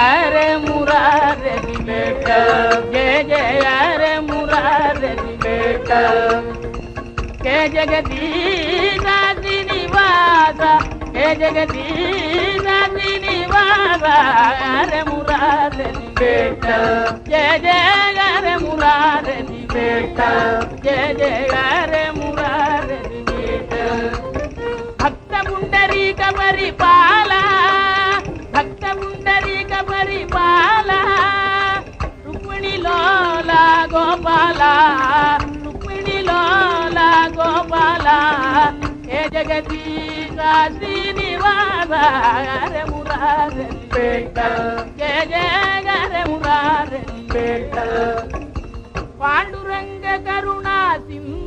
హరే మురారే జయ జయ హరే మురారే కే జగదీశ శ్రీనివాస కే జగదీశ శ్రీనివాస హరే మురారే జయ జయ హరే మురారే జయ జయ హరే మురారే భక్త పుండరీక పరిపాల భక్త ఏ జగదీశ శ్రీనివాస హరే జయ జయ హరే పాండురంగ కరుణా సింహ